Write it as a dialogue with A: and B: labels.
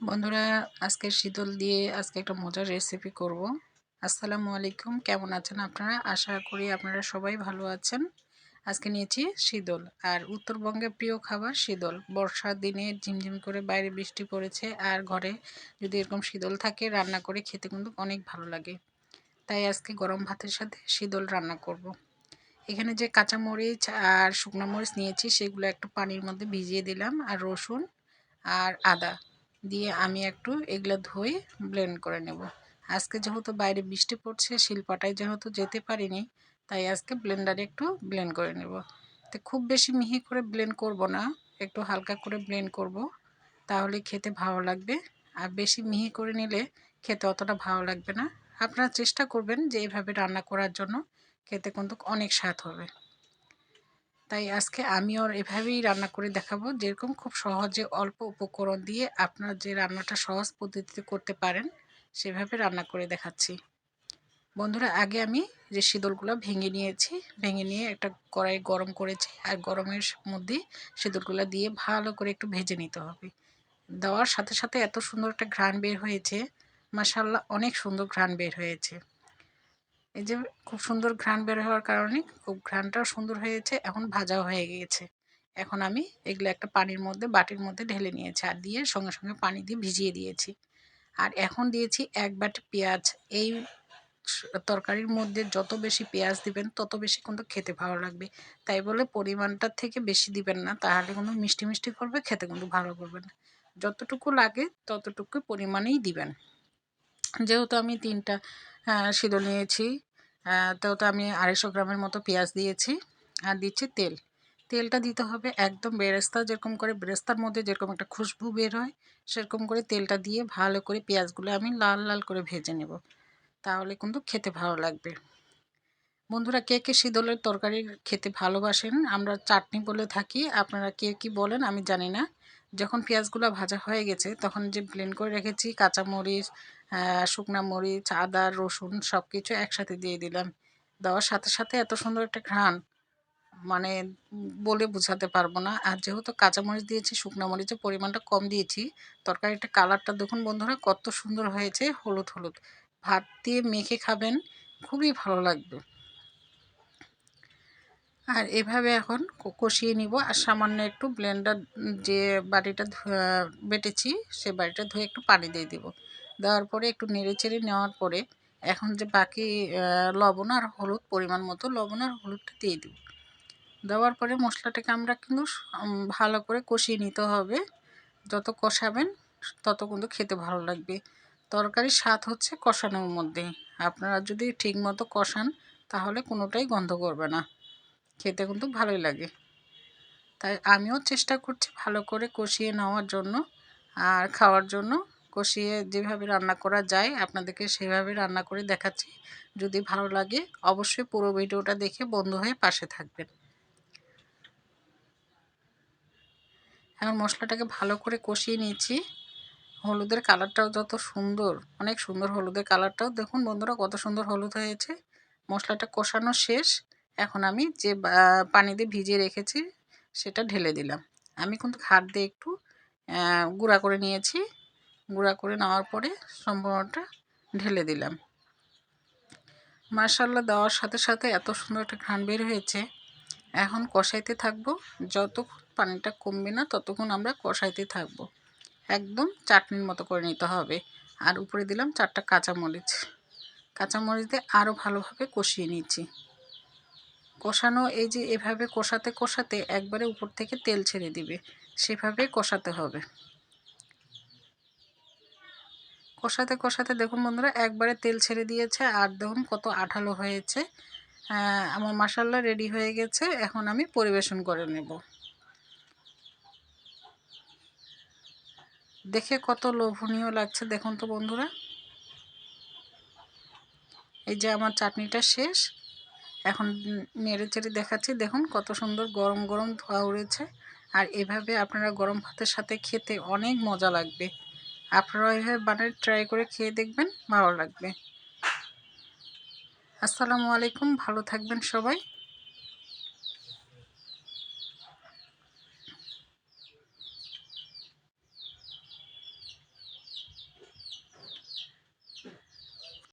A: বন্ধুরা, আজকে শীতল দিয়ে আজকে একটা মজার রেসিপি করব। আসসালামু আলাইকুম, কেমন আছেন আপনারা? আশা করি আপনারা সবাই ভালো আছেন। আজকে নিয়েছি শীতল, আর উত্তরবঙ্গে প্রিয় খাবার শীতল। বর্ষার দিনে ঝিমঝিম করে বাইরে বৃষ্টি পড়েছে, আর ঘরে যদি এরকম শীতল থাকে, রান্না করে খেতে কিন্তু অনেক ভালো লাগে। তাই আজকে গরম ভাতের সাথে শীতল রান্না করব। এখানে যে কাঁচা মরিচ আর শুকনো মরিচ নিয়েছি, সেগুলো একটু পানির মধ্যে ভিজিয়ে দিলাম, আর রসুন আর আদা। দিয়ে আমি একটু এগুলো ধুয়ে ব্লেন্ড করে নেব। আজকে যেহেতু বাইরে বৃষ্টি পড়ছে শিলপাটায় যেহেতু যেতে পারিনি, তাই আজকে ব্লেন্ডারে একটু ব্লেন্ড করে নেব। তো খুব বেশি মিহি করে ব্লেন্ড করব না, একটু হালকা করে ব্লেন্ড করব, তাহলে খেতে ভালো লাগবে। আর বেশি মিহি করে নিলে খেতে অতটা ভালো লাগবে না। আপনারা চেষ্টা করবেন যে এইভাবে রান্না করার জন্য, খেতে কিন্তু অনেক স্বাদ হবে। তাই আজকে আমি ওর এভাবেই রান্না করে দেখাবো। যেরকম খুব সহজে অল্প উপকরণ দিয়ে আপনার যে রান্নাটা সহজ পদ্ধতিতে করতে পারেন, সেভাবে রান্না করে দেখাচ্ছি। বন্ধুরা, আগে আমি যে শীতলগুলো ভেঙে নিয়েছি, ভেঙে নিয়ে একটা কড়াই গরম করেছি। আর গরমের মধ্যে শীতলগুলো দিয়ে ভালো করে একটু ভেজে নিতে হবে। দেওয়ার সাথে সাথে এত সুন্দর একটা ঘ্রাণ বের হয়েছে। মাসাল্লাহ অনেক সুন্দর ঘ্রাণ বের হয়েছে। এই যে খুব সুন্দর ঘ্রাণ বের হওয়ার কারণে খুব ঘ্রাণটাও সুন্দর হয়েছে, এখন ভাজাও হয়ে গিয়েছে। এখন আমি এগুলো একটা পানির মধ্যে, বাটির মধ্যে ঢেলে নিয়েছি আর দিয়ে সঙ্গে সঙ্গে পানি দিয়ে ভিজিয়ে দিয়েছি। আর এখন দিয়েছি এক বাটি পেঁয়াজ। এই তরকারির মধ্যে যত বেশি পেঁয়াজ দিবেন, তত বেশি কিন্তু খেতে ভালো লাগবে। তাই বলে পরিমাণটার থেকে বেশি দিবেন না, তাহলে কিন্তু মিষ্টি মিষ্টি করবে, খেতে কিন্তু ভালো করবে না। যতটুকু লাগে ততটুকু পরিমাণেই দিবেন। যেহেতু আমি তিনটা সিদ্ধ নিয়েছি তো আমি আড়াইশো গ্রামের মতো পেঁয়াজ দিয়েছি, আর দিচ্ছি তেল। তেলটা দিতে হবে একদম বেরেস্তা, যেরকম করে বেরেস্তার মধ্যে যেরকম একটা খুশবু বের হয়, সেরকম করে তেলটা দিয়ে ভালো করে পেঁয়াজগুলো আমি লাল লাল করে ভেজে নেব। তাহলে কিন্তু খেতে ভালো লাগবে। বন্ধুরা, কে কে শীতলের তরকারি খেতে ভালোবাসেন, আমরা চাটনি বলে থাকি, আপনারা কে কি বলেন আমি জানি না। যখন পেঁয়াজগুলো ভাজা হয়ে গেছে, তখন যে ব্লেন্ড করে রেখেছি, কাঁচামরিচ শুকনা মরিচ, আদা, রসুন সব কিছু একসাথে দিয়ে দিলাম। দেওয়ার সাথে সাথে এত সুন্দর একটা ঘ্রাণ মানে বলে বোঝাতে পারব না। আর যেহেতু কাঁচামরিচ দিয়েছি, শুকনো মরিচের পরিমাণটা কম দিয়েছি, তরকারিটা কালারটা দেখুন বন্ধুরা কত সুন্দর হয়েছে, হলুদ হলুদ। ভাত দিয়ে মেখে খাবেন, খুবই ভালো লাগবে। আর এভাবে এখন কষিয়ে নিব। আর সামান্য একটু ব্লেন্ডার যে বাটিটা বেটেছি, সে বাটিটা ধুয়ে একটু পানি দিয়ে দিব। দেওয়ার পরে একটু নেড়ে চেড়ে নেওয়ার পরে এখন যে বাকি লবণ আর হলুদ পরিমাণ মতো লবণ আর হলুদটা দিয়ে দিব। দেওয়ার পরে মশলাটাকে আমরা কিন্তু ভালো করে কষিয়ে নিতে হবে। যত কষাবেন তত কিন্তু খেতে ভালো লাগবে। তরকারির স্বাদ হচ্ছে কষানোর মধ্যে। আপনারা যদি ঠিক মতো কষান তাহলে কোনোটাই গন্ধ করবে না। খেতে কিন্তু ভালোই লাগে। তাই আমিও চেষ্টা করছি ভালো করে কষিয়ে নেওয়ার জন্য আর খাওয়ার জন্য। কষিয়ে যেভাবে রান্না করা যায় আপনাদেরকে সেভাবে রান্না করে দেখাচ্ছি। যদি ভালো লাগে অবশ্যই পুরো ভিডিওটা দেখে বন্ধু হয়ে পাশে থাকবেন। এখন মশলাটাকে ভালো করে কষিয়ে নিয়েছি হলুদের কালারটাও যত সুন্দর, অনেক সুন্দর হলুদের কালারটাও। দেখুন বন্ধুরা কত সুন্দর হলুদ হয়েছে। মশলাটা কষানো শেষ। এখন আমি যে পানি দিয়ে ভিজিয়ে রেখেছি সেটা ঢেলে দিলাম। আমি কিন্তু হাত দিয়ে একটু গুঁড়া করে নিয়েছি। গুঁড়া করে নেওয়ার পরে সম্পূর্ণটা ঢেলে দিলাম। মার্শাল্লা দেওয়ার সাথে সাথে এত সুন্দর একটা ঘ্রাণ বের হয়েছে। এখন কষাইতে থাকব। যত পানিটা কমবে না ততক্ষণ আমরা কষাইতে থাকব। একদম চাটনির মতো করে নিতে হবে। আর উপরে দিলাম চারটা কাঁচামরিচ। কাঁচামরিচ দিয়ে আরও ভালোভাবে কষিয়ে নিচ্ছি। কষানো এই যে এভাবে কষাতে কষাতে একবারে উপর থেকে তেল ছেড়ে দিবে। সেভাবে কষাতে হবে। কষাতে কষাতে দেখুন বন্ধুরা, একবারে তেল ছেড়ে দিয়েছে আর দেখুন কত আঠালো হয়েছে। আমার মাসাল্লা রেডি হয়ে গেছে। এখন আমি পরিবেশন করে নেব। দেখে কত লোভনীয় লাগছে, দেখুন তো বন্ধুরা। এই যে আমার চাটনিটা শেষ। এখন নেড়ে চেড়ে দেখাচ্ছি, দেখুন কত সুন্দর গরম গরম ধোয়া উড়েছে। আর এভাবে আপনারা গরম ভাতের সাথে খেতে অনেক মজা লাগবে। আপনারা এভাবে বানায় ট্রাই করে খেয়ে দেখবেন ভালো লাগবে। আসসালামু আলাইকুম ভালো থাকবেন সবাই।